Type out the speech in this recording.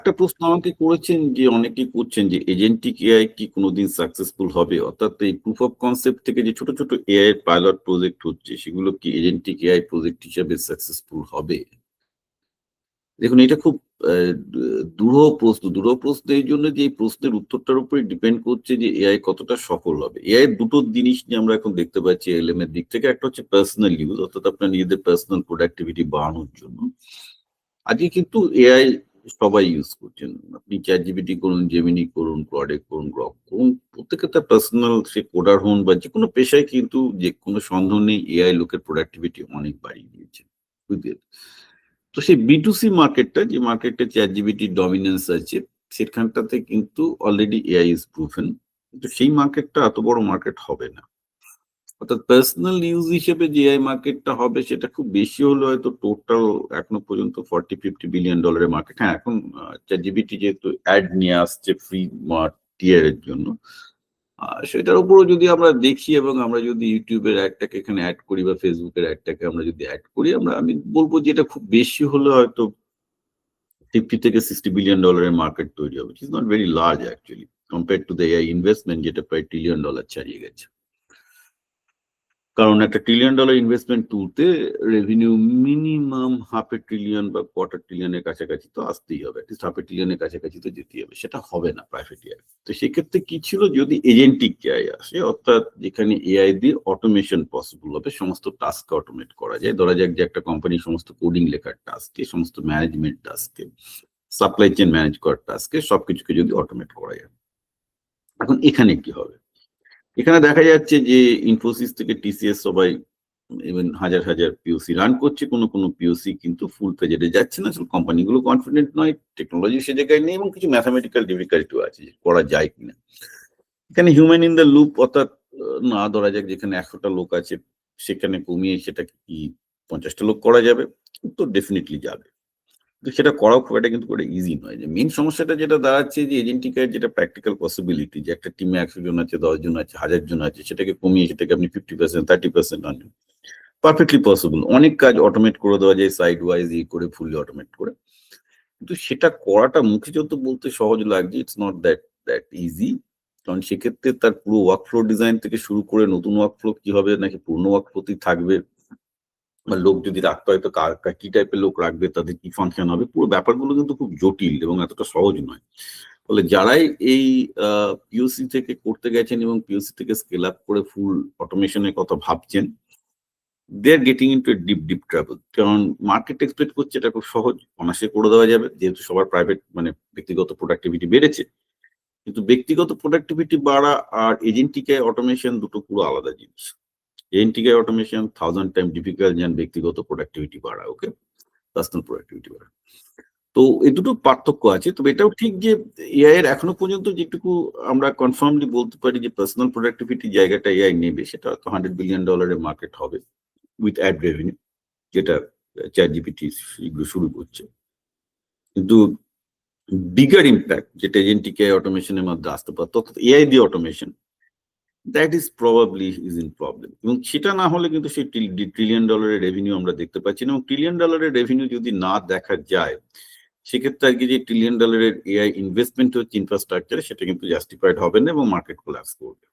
একটা প্রশ্ন আমাকে করেছেন যে অনেকে করছেন যে এজেন্টিক এআই কি কোনোদিন সাকসেসফুল হবে? অর্থাৎ এই প্রুফ অফ কনসেপ্ট থেকে যে ছোট ছোট এআই পাইলট প্রজেক্ট হচ্ছে, সেগুলো কি এজেন্টিক এআই প্রজেক্ট হিসেবে সাকসেসফুল হবে? দেখুন, এটা খুব দূঢ় প্রশ্ন। দূঢ় প্রশ্ন এই জন্য যে, এই প্রশ্নের উত্তরটার উপরে ডিপেন্ড করছে যে, এআই কতটা সফল হবে। এআই দুটো জিনিস নিয়ে আমরা এখন দেখতে পাচ্ছি এলএম এর দিক থেকে। একটা হচ্ছে পার্সোনাল ইউজ অর্থাৎ আপনার নিজেদের পার্সোনাল প্রোডাক্টিভিটি বাড়ানোর জন্য। আজকে কিন্তু এআই সবাই ইউজ করছেন। আপনি চ্যাট জিবিটি করুন জেমিনি করুন ক্লডে করুন গ্রক করুন, প্রত্যেকে তার পার্সোনাল সে কোডার হন বা যে কোনো পেশায় কিন্তু যে কোনো সন্দেহ নেই এআই লোকের প্রোডাক্টিভিটি অনেক বাড়িয়ে দিয়েছে। বুঝলেন? তো সেই বিটুসি মার্কেটটা যে মার্কেটে চ্যাট জিবিটি ডমিনেন্স আছে, সেখানটাতে কিন্তু অলরেডি এআই ইজ প্রুফেন কিন্তু সেই মার্কেটটা এত বড় মার্কেট হবে না। অর্থাৎ পার্সোনাল ইউজ হিসেবে যে এআই মার্কেটটা হবে, সেটা খুব বেশি হলো হয়তো টোটাল এখনও পর্যন্ত ফর্টি ফিফটি বিলিয়ন ডলারের মার্কেট হ্যাঁ এখন জিবিটি যেহেতু অ্যাড নিয়ে আসছে ফ্রি টিয়ারের জন্য সেটার উপরও যদি আমরা দেখি এবং আমরা যদি ইউটিউবের অ্যাডটাকে এখানে অ্যাড করি বা ফেসবুকের অ্যাডটাকে আমরা যদি অ্যাড করি, আমরা, আমি বলব যে এটা খুব বেশি হলে হয়তো ফিফটি থেকে সিক্সটি বিলিয়ন ডলারের মার্কেট তৈরি হবে is not very large actually compare to the investment যেটা প্রায় ট্রিলিয়ন ডলার ছাড়িয়ে গেছে। কারণ একটা ট্রিলিয়ন ডলার ইনভেস্টমেন্ট তুলতে revenue minimum half a trillion বা কোয়ার্টার ট্রিলিয়নের কাছাকাছি তো আসতেই হবে হাফ এ ট্রিলিয়নের কাছাকাছি তো যেতেই হবে, সেটা হবে না প্রাইভেট এআই তো সেক্ষেত্রে কি ছিল? যদি এজেন্টিক এআই আসে, অর্থাৎ যেখানে এআই দিয়ে অটোমেশন পসিবল হবে, সমস্ত টাস্ক অটোমেট করা যায়। ধরা যাক যে একটা কোম্পানি সমস্ত কোডিং লেখার টাস্কে সমস্ত ম্যানেজমেন্ট টাস্কে সাপ্লাই চেন ম্যানেজ করার টাস্কে সবকিছুকে যদি অটোমেট করা যায়। এখন এখানে কি হবে? এখানে দেখা যাচ্ছে যে ইনফোসিস থেকে টিসিএস সবাই ইভেন হাজার হাজার পিওসি রান করছে, কোনো কোনো পিওসি কিন্তু ফুল প্রেজেডে যাচ্ছে না। কোম্পানিগুলো কনফিডেন্ট নয় টেকনোলজি সে জায়গায় নেই এবং কিছু ম্যাথামেটিক্যাল ডিফিকাল্টিও আছে করা যায় কিনা। এখানে হিউম্যান ইন দ্য লুপ অর্থাৎ না ধরা যাক যেখানে একশোটা লোক আছে, সেখানে কমিয়ে সেটা কি পঞ্চাশটা লোক করা যাবে? তো ডেফিনেটলি যাবে। সেটা করাও খুব একটা কিন্তু করে ইজি নয়। যে মেন সমস্যাটা যেটা দাঁড়াচ্ছে যে এজেন্টিকার যেটা প্র্যাকটিক্যাল পসিবিলিটি যে একটা টিমে একশো জন আছে দশ জন আছে হাজার জন আছে, সেটাকে কমিয়ে সেটাকে আপনি ফিফটি পার্সেন্ট থার্টি পার্সেন্ট আনেন। পারফেক্টলি পসিবল অনেক কাজ অটোমেট করে দেওয়া যায় সাইড ওয়াইজ ই করে ফুললি অটোমেট করে। কিন্তু সেটা করাটা মুখে যত বলতে সহজ লাগছে it's not that that easy কারণ সেক্ষেত্রে তার পুরো ওয়ার্কফ্লো ডিজাইন থেকে শুরু করে নতুন ওয়ার্কফ্লো কি হবে, নাকি পুরনো ওয়ার্কফ্লোতেই থাকবে লোক যদি রাখতে হয় তো কার, কি টাইপের লোক রাখবে, তাদের কি ফাংশন হবে? পুরো ব্যাপারগুলো কিন্তু খুব জটিল এবং এতটা সহজ নয়। ফলে যারাই এই পিওসি থেকে করতে গেছেন এবং পিওসি থেকে স্কেল আপ করে ফুল অটোমেশনের কথা ভাবছেন they are getting into deep deep travel কারণ মার্কেট এক্সপেক্ট করছে এটা খুব সহজ অনাসে করে দেওয়া যাবে, যেহেতু সবার প্রাইভেট মানে ব্যক্তিগত প্রোডাক্টিভিটি বেড়েছে। কিন্তু ব্যক্তিগত প্রোডাক্টিভিটি বাড়া আর এজেন্টিকায় অটোমেশন দুটো পুরো আলাদা জিনিস। এজেন্টিকায় অটোমেশন থাউজেন্ড টাইম ডিফিকাল্ট যেন ব্যক্তিগত প্রোডাক্টিভিটি বাড়া ওকে পার্সোনাল প্রোডাক্টিভিটি বাড়া তো এই দুটো পার্থক্য আছে, তবে এটাও ঠিক যে এআই এর এখনও পর্যন্ত যেটুকু আমরা কনফার্মলি বলতে পারি যে পার্সোনাল প্রোডাক্টিভিটি জায়গাটা এআই নেবে, সেটা হয়তো হান্ড্রেড বিলিয়ন ডলারের মার্কেট হবে উইথ অ্যাড রেভিনিউ যেটা চ্যাট জিপিটি এগুলো শুরু করছে। কিন্তু বিগার ইম্প্যাক্ট যেটা এজেন্টিক অটোমেশনের মধ্যে আসতে পারত অর্থাৎ এআই দিয়ে automation that is probably is in problem এবং সেটা না হলে কিন্তু সেই ট্রিলিয়ন ডলারের রেভিনিউ আমরা দেখতে পাচ্ছি না এবং ট্রিলিয়ন ডলারের রেভিনিউ যদি না দেখা যায়, সেক্ষেত্রে আর কি যে ট্রিলিয়ন ডলারের এআই ইনভেস্টমেন্ট হচ্ছে ইনফ্রাস্ট্রাকচারে সেটা কিন্তু জাস্টিফাইড হবে না এবং মার্কেট কোলাপস করবে।